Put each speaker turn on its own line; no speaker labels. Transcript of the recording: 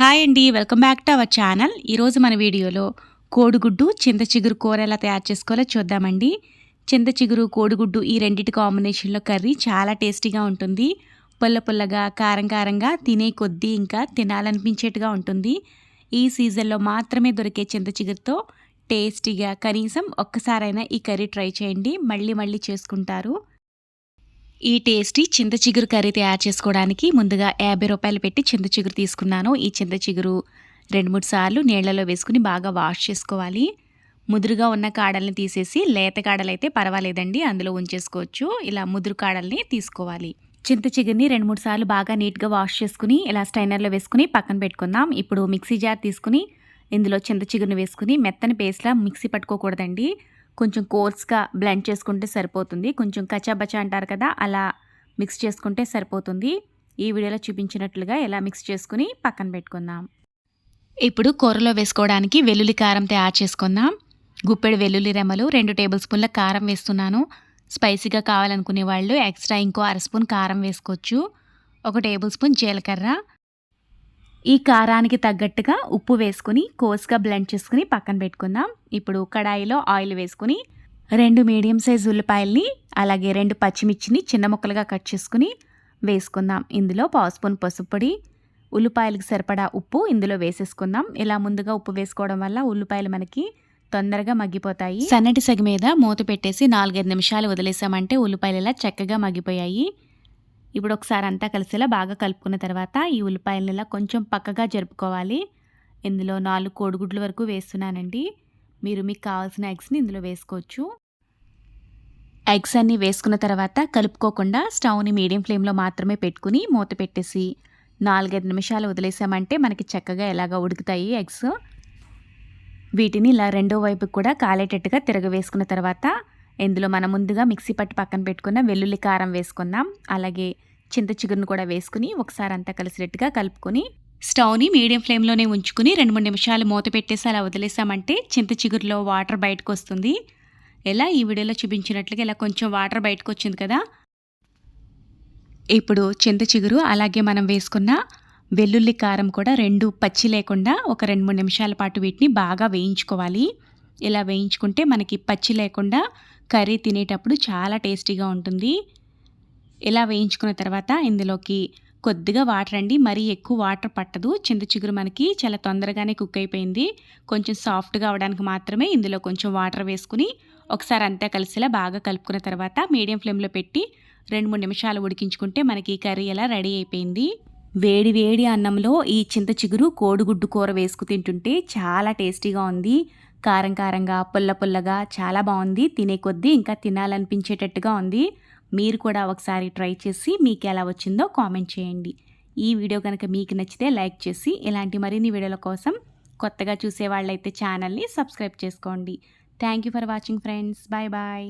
Hi అండి welcome back to our channel. ఈరోజు మన వీడియోలో కోడిగుడ్డు చింత చిగురు కూర ఎలా తయారు చేసుకోవాలో చూద్దామండి. చింత చిగురు కోడిగుడ్డు ఈ రెండింటి కాంబినేషన్లో కర్రీ చాలా టేస్టీగా ఉంటుంది. పుల్ల పుల్లగా కారం కారంగా తినే కొద్దీ ఇంకా తినాలనిపించేట్టుగా ఉంటుంది. ఈ సీజన్లో మాత్రమే దొరికే చింత చిగురుతో టేస్టీగా కనీసం ఒక్కసారైనా ఈ కర్రీ ట్రై చేయండి. మళ్ళీ మళ్ళీ చేసుకుంటారు. ఈ టేస్టీ చింత చిగురు కర్రీ తయారు చేసుకోవడానికి ముందుగా యాభై రూపాయలు పెట్టి చింత చిగురు తీసుకున్నాను. ఈ చింత చిగురు రెండు మూడు సార్లు నీళ్ళలో వేసుకుని బాగా వాష్ చేసుకోవాలి. ముదురుగా ఉన్న కాడల్ని తీసేసి లేత కాడలు అయితే పర్వాలేదండి అందులో ఉంచేసుకోవచ్చు. ఇలా ముదురు కాడల్ని తీసుకోవాలి. చింత చిగురిని రెండు మూడు సార్లు బాగా నీట్గా వాష్ చేసుకుని ఇలా స్టైనర్లో వేసుకుని పక్కన పెట్టుకుందాం. ఇప్పుడు మిక్సీ జార్ తీసుకుని ఇందులో చింత చిగురుని వేసుకుని మెత్తని పేస్ట్లా మిక్సీ పట్టుకోకూడదండి. కొంచెం కోర్స్గా బ్లెండ్ చేసుకుంటే సరిపోతుంది. కొంచెం కచాబచా అంటారు కదా అలా మిక్స్ చేసుకుంటే సరిపోతుంది. ఈ వీడియోలో చూపించినట్లుగా ఎలా మిక్స్ చేసుకుని పక్కన పెట్టుకుందాం. ఇప్పుడు కూరలో వేసుకోవడానికి వెల్లుల్లి కారం తయారు చేసుకుందాం. గుప్పెడు వెల్లుల్లి రెమ్మలు రెండు టేబుల్ స్పూన్ల కారం వేస్తున్నాను. స్పైసీగా కావాలనుకునే వాళ్ళు ఎక్స్ట్రా ఇంకో అర స్పూన్ కారం వేసుకోవచ్చు. ఒక టేబుల్ స్పూన్ జీలకర్ర ఈ కారానికి తగ్గట్టుగా ఉప్పు వేసుకుని కోసుగా బ్లెండ్ చేసుకుని పక్కన పెట్టుకుందాం. ఇప్పుడు కడాయిలో ఆయిల్ వేసుకుని రెండు మీడియం సైజ్ ఉల్లిపాయల్ని అలాగే రెండు పచ్చిమిర్చిని చిన్న ముక్కలుగా కట్ చేసుకుని వేసుకుందాం. ఇందులో పావు స్పూన్ పసుపు పొడి ఉల్లిపాయలకు సరిపడా ఉప్పు ఇందులో వేసేసుకుందాం. ఇలా ముందుగా ఉప్పు వేసుకోవడం వల్ల ఉల్లిపాయలు మనకి తొందరగా మగ్గిపోతాయి. సన్నటి సగి మీద మూత పెట్టేసి నాలుగైదు నిమిషాలు వదిలేసామంటే ఉల్లిపాయలు ఇలా చక్కగా మగ్గిపోయాయి. ఇప్పుడు ఒకసారి అంతా కలిసేలా బాగా కలుపుకున్న తర్వాత ఈ ఉల్లిపాయలను ఇలా కొంచెం పక్కగా జరుపుకోవాలి. ఇందులో నాలుగు కోడిగుడ్ల వరకు వేస్తున్నానండి. మీరు మీకు కావాల్సిన ఎగ్స్ని ఇందులో వేసుకోవచ్చు. ఎగ్స్ అన్నీ వేసుకున్న తర్వాత కలుపుకోకుండా స్టవ్ని మీడియం ఫ్లేమ్లో మాత్రమే పెట్టుకుని మూత పెట్టేసి నాలుగైదు నిమిషాలు వదిలేసామంటే మనకి చక్కగా ఎలాగ ఉడుకుతాయి ఎగ్స్. వీటిని ఇలా రెండో వైపుకి కూడా కాలేటట్టుగా తిరగవేసుకున్న తర్వాత ఇందులో మనం ముందుగా మిక్సీ పట్టి పక్కన పెట్టుకున్న వెల్లుల్లి కారం వేసుకుందాం. అలాగే చింత చిగురును కూడా వేసుకుని ఒకసారి అంతా కలిసినట్టుగా కలుపుకొని స్టవ్ని మీడియం ఫ్లేమ్లోనే ఉంచుకుని రెండు మూడు నిమిషాలు మూత పెట్టేసి అలా వదిలేసామంటే చింత చిగురులో వాటర్ బయటకు వస్తుంది. ఎలా ఈ వీడియోలో చూపించినట్లుగా ఇలా కొంచెం వాటర్ బయటకు వచ్చింది కదా. ఇప్పుడు చింత చిగురు అలాగే మనం వేసుకున్న వెల్లుల్లి కారం కూడా రెండు పచ్చి లేకుండా ఒక రెండు మూడు నిమిషాల పాటు వీటిని బాగా వేయించుకోవాలి. ఇలా వేయించుకుంటే మనకి పచ్చి లేకుండా కర్రీ తినేటప్పుడు చాలా టేస్టీగా ఉంటుంది. ఇలా వేయించుకున్న తర్వాత ఇందులోకి కొద్దిగా వాటర్ అండి. మరీ ఎక్కువ వాటర్ పట్టదు. చింత చిగురు మనకి చాలా తొందరగానే కుక్ అయిపోయింది. కొంచెం సాఫ్ట్గా అవడానికి మాత్రమే ఇందులో కొంచెం వాటర్ వేసుకుని ఒకసారి అంతా కలిసిలా బాగా కలుపుకున్న తర్వాత మీడియం ఫ్లేమ్లో పెట్టి రెండు మూడు నిమిషాలు ఉడికించుకుంటే మనకి కర్రీ ఎలా రెడీ అయిపోయింది. వేడి వేడి అన్నంలో ఈ చింత చిగురు కోడిగుడ్డు కూర వేసుకు తింటుంటే చాలా టేస్టీగా ఉంది. కారం కారంగా పుల్ల పుల్లగా చాలా బాగుంది. తినే కొద్దీ ఇంకా తినాలనిపించేటట్టుగా ఉంది. మీరు కూడా ఒకసారి ట్రై చేసి మీకు ఎలా వచ్చిందో కామెంట్ చేయండి. ఈ వీడియో కనుక మీకు నచ్చితే లైక్ చేసి ఇలాంటి మరిన్ని వీడియోల కోసం కొత్తగా చూసే వాళ్ళైతే ఛానల్ని సబ్స్క్రైబ్ చేసుకోండి. Thank you for watching friends. Bye bye.